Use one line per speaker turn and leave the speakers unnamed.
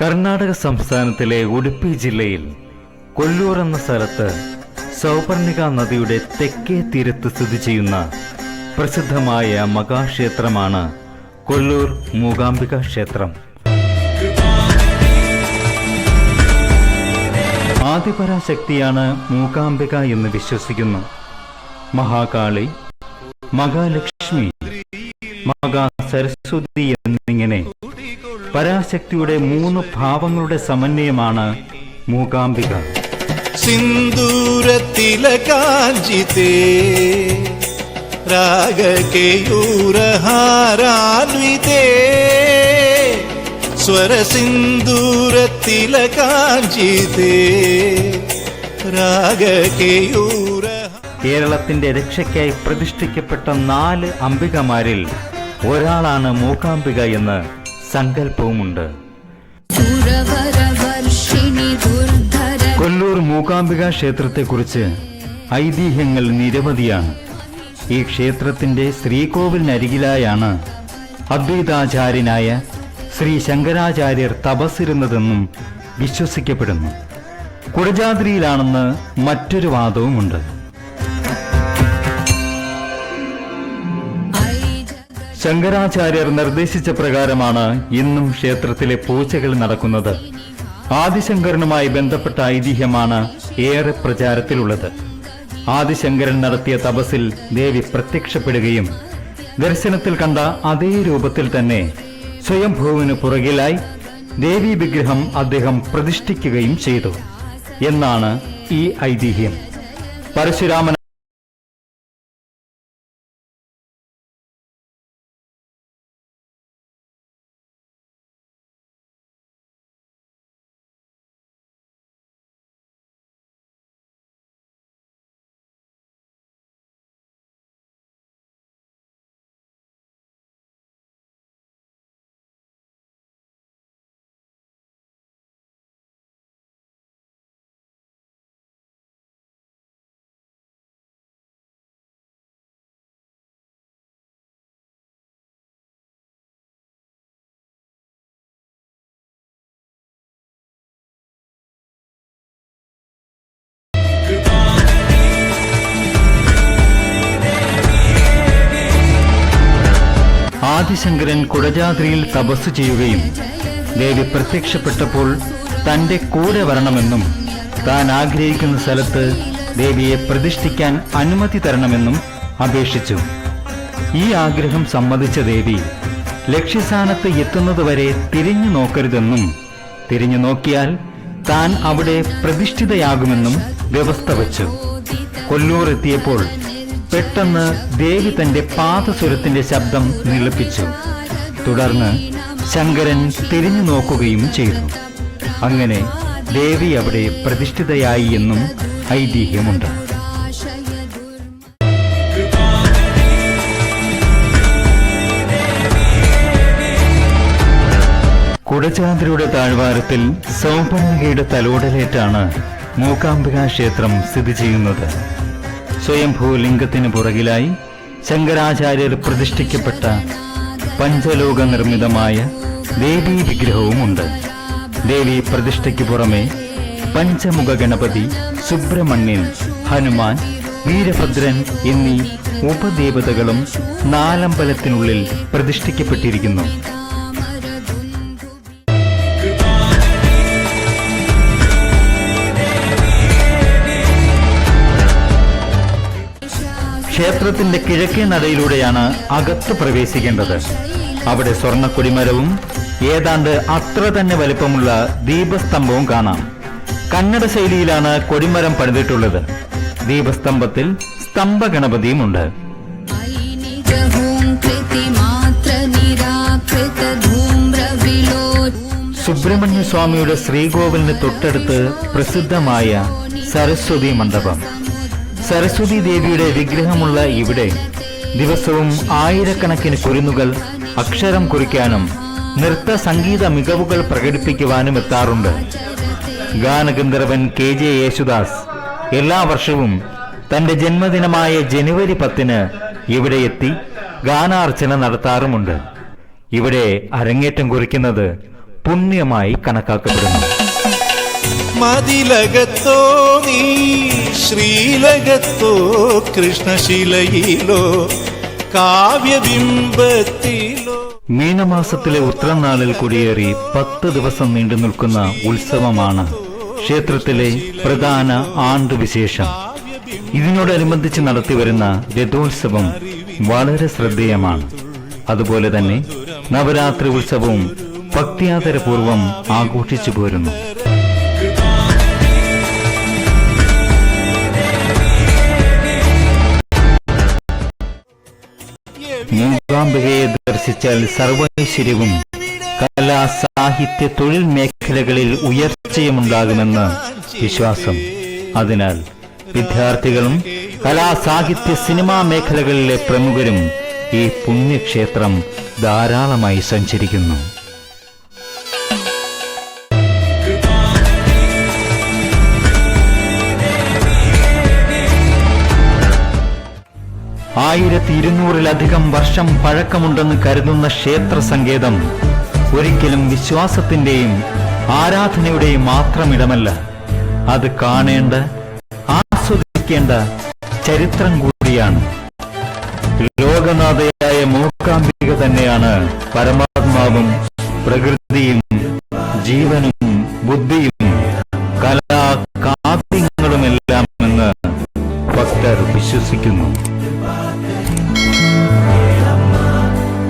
കർണാടക സംസ്ഥാനത്തിലെ ഉടുപ്പി ജില്ലയിൽ കൊല്ലൂർ എന്ന സ്ഥലത്ത് സൗപർണിക നദിയുടെ തെക്കേ തീരത്ത് സ്ഥിതി ചെയ്യുന്ന പ്രസിദ്ധമായ മഹാക്ഷേത്രമാണ് കൊല്ലൂർ മൂകാംബിക ക്ഷേത്രം. ആദിപരാശക്തിയാണ് മൂകാംബിക എന്ന് വിശ്വസിക്കുന്നു. മഹാകാളി മഹാലക്ഷ്മി മഹാ സരസ്വതി എന്നിങ്ങനെ പരാശക്തിയുടെ മൂന്ന് ഭാവങ്ങളുടെ സമന്വയമാണ് മൂകാംബിക.
സിന്ദൂരത്തിലകാഞ്ചിതേ രാഗകേയൂരഹാരാന്വിതേ സ്വരസിന്ദൂരത്തിലകാഞ്ചിതേ രാഗകേയൂര
കേരളത്തിന്റെ രക്ഷയ്ക്കായി പ്രതിഷ്ഠിക്കപ്പെട്ട നാല് അംബികമാരിൽ ഒരാളാണ് മൂകാംബിക എന്ന് സങ്കല്പവുമുണ്ട്. കൊല്ലൂർ മൂകാംബിക ക്ഷേത്രത്തെക്കുറിച്ച് ഐതിഹ്യങ്ങൾ നിരവധിയാണ്. ഈ ക്ഷേത്രത്തിന്റെ ശ്രീകോവിലിനരികിലായാണ് അദ്വൈതാചാര്യനായ ശ്രീ ശങ്കരാചാര്യർ തപസ്സിരുന്നതെന്നും വിശ്വസിക്കപ്പെടുന്നു. കുടജാദ്രിയിലാണെന്ന് മറ്റൊരു വാദവുമുണ്ട്. ശങ്കരാചാര്യർ നിർദ്ദേശിച്ച പ്രകാരമാണ് ഇന്നും ക്ഷേത്രത്തിലെ പൂജകൾ നടക്കുന്നത്. ആദിശങ്കരനുമായി ബന്ധപ്പെട്ട ഐതിഹ്യമാണ് ഏറെ പ്രചാരത്തിലുള്ളത്. ആദിശങ്കരൻ നടത്തിയ തപസ്സിൽ ദേവി പ്രത്യക്ഷപ്പെടുകയും ദർശനത്തിൽ കണ്ട അതേ രൂപത്തിൽ തന്നെ സ്വയംഭൂവിന് പുറകിലായി ദേവി വിഗ്രഹം അദ്ദേഹം പ്രതിഷ്ഠിക്കുകയും ചെയ്തു. എന്നാണ് ഈ ഐതിഹ്യം. പരശുരാമൻ ആദിശങ്കരൻ കുടജാദ്രിയിൽ തപസ് ചെയ്യുകയും ദേവി പ്രത്യക്ഷപ്പെട്ടപ്പോൾ തന്റെ കൂടെ വരണമെന്നും താൻ ആഗ്രഹിക്കുന്ന സ്ഥലത്ത് ദേവിയെ പ്രതിഷ്ഠിക്കാൻ അനുമതി തരണമെന്നും അപേക്ഷിച്ചു. ഈ ആഗ്രഹം സമ്മതിച്ച ദേവി ലക്ഷ്യസ്ഥാനത്ത് എത്തുന്നതുവരെ തിരിഞ്ഞു നോക്കരുതെന്നും തിരിഞ്ഞു നോക്കിയാൽ താൻ അവിടെ പ്രതിഷ്ഠിതയാകുമെന്നും വ്യവസ്ഥ വച്ചു. കൊല്ലൂർ എത്തിയപ്പോൾ പെട്ടെന്ന് ദേവി തന്റെ പാദസ്വരത്തിന്റെ ശബ്ദം നിലപ്പിച്ചു. തുടർന്ന് ശങ്കരൻ തിരിഞ്ഞു നോക്കുകയും ചെയ്തു. അങ്ങനെ ദേവി അവിടെ പ്രതിഷ്ഠിതയായി എന്നും ഐതിഹ്യമുണ്ട്. കുടചാന്ദ്രയുടെ താഴ്വാരത്തിൽ സൗപർണികയുടെ തലോടലേറ്റാണ് മൂകാംബിക ക്ഷേത്രം സ്ഥിതി ചെയ്യുന്നത്. സ്വയംഭൂ ലിംഗത്തിന് പുറകിലായി ശങ്കരാചാര്യർ പ്രതിഷ്ഠിക്കപ്പെട്ട പഞ്ചലോക നിർമ്മിതമായ ദേവീ വിഗ്രഹവുമുണ്ട്. ദേവി പ്രതിഷ്ഠയ്ക്ക് പുറമെ പഞ്ചമുഖ ഗണപതി സുബ്രഹ്മണ്യൻ ഹനുമാൻ വീരഭദ്രൻ എന്നീ ഉപദേവതകളും നാലമ്പലത്തിനുള്ളിൽ പ്രതിഷ്ഠിക്കപ്പെട്ടിരിക്കുന്നു. ക്ഷേത്രത്തിന്റെ കിഴക്കേ നടയിലൂടെയാണ് അകത്ത് പ്രവേശിക്കേണ്ടത്. അവിടെ സ്വർണ കൊടിമരവും ഏതാണ്ട് അത്ര തന്നെ വലിപ്പമുള്ള ദീപസ്തംഭവും കാണാം. കന്നഡ ശൈലിയിലാണ് കൊടിമരം പണിതിട്ടുള്ളത്. ദീപസ്തംഭത്തിൽ സ്തംഭ ഗണപതിയുമുണ്ട്
ഐനിക ഹൂം കൃതി മാത്ര നിരാകൃത ധൂമ്ര വിലോ
സുബ്രഹ്മണ്യ സ്വാമിയുടെ ശ്രീകോവിലിന് തൊട്ടടുത്ത് പ്രസിദ്ധമായ സരസ്വതി മണ്ഡപം. സരസ്വതി ദേവിയുടെ വിഗ്രഹമുള്ള ഇവിടെ ദിവസവും ആയിരക്കണക്കിന് കുരുന്നുകൾ അക്ഷരം കുറിക്കാനും നൃത്ത സംഗീത മികവുകൾ പ്രകടിപ്പിക്കുവാനും എത്താറുണ്ട്. ഗാനഗന്ധർവൻ കെ ജെ യേശുദാസ് എല്ലാ വർഷവും തന്റെ ജന്മദിനമായ ജനുവരി പത്തിന് ഇവിടെ എത്തി ഗാനാർച്ചന നടത്താറുമുണ്ട്. ഇവിടെ അരങ്ങേറ്റം കുറിക്കുന്നത് പുണ്യമായി കണക്കാക്കപ്പെടുന്നു.
മതിലകത്തോ നീ ശ്രീലകത്തോ കൃഷ്ണശിലയിലോ കാവ്യബിംബത്തിലോ.
മീനമാസത്തിലെ ഉത്രനാളിൽ കുടിയേറി പത്ത് ദിവസം നീണ്ടു നിൽക്കുന്ന ഉത്സവമാണ് ക്ഷേത്രത്തിലെ പ്രധാന ആണ്ടുവിശേഷം ഇതിനോടനുബന്ധിച്ച് നടത്തിവരുന്ന രഥോത്സവം വളരെ ശ്രദ്ധേയമാണ്. അതുപോലെ തന്നെ നവരാത്രി ഉത്സവവും ഭക്തിയാദരപൂർവം ആഘോഷിച്ചു പോരുന്നു. മൂകാംബികയെ ദർശിച്ചാൽ സർവൈശ്വര്യവും കലാ സാഹിത്യ തൊഴിൽ മേഖലകളിൽ ഉയർച്ചയുമുണ്ടാകുമെന്ന് വിശ്വാസം. അതിനാൽ വിദ്യാർത്ഥികളും കലാ സാഹിത്യ സിനിമാ മേഖലകളിലെ പ്രമുഖരും ഈ പുണ്യക്ഷേത്രം ധാരാളമായി സഞ്ചരിക്കുന്നു. ആയിരത്തി ഇരുന്നൂറിലധികം വർഷം പഴക്കമുണ്ടെന്ന് കരുതുന്ന ക്ഷേത്ര സങ്കേതം ഒരിക്കലും വിശ്വാസത്തിന്റെയും ആരാധനയുടെയും മാത്രം ഇടമല്ല അത് കാണേണ്ട ആസ്വദിക്കേണ്ട ചരിത്രം കൂടിയാണ്. ലോകനാഥയായ മൂക്കാംബിക തന്നെയാണ് പരമാത്മാവും പ്രകൃതിയും ജീവനും.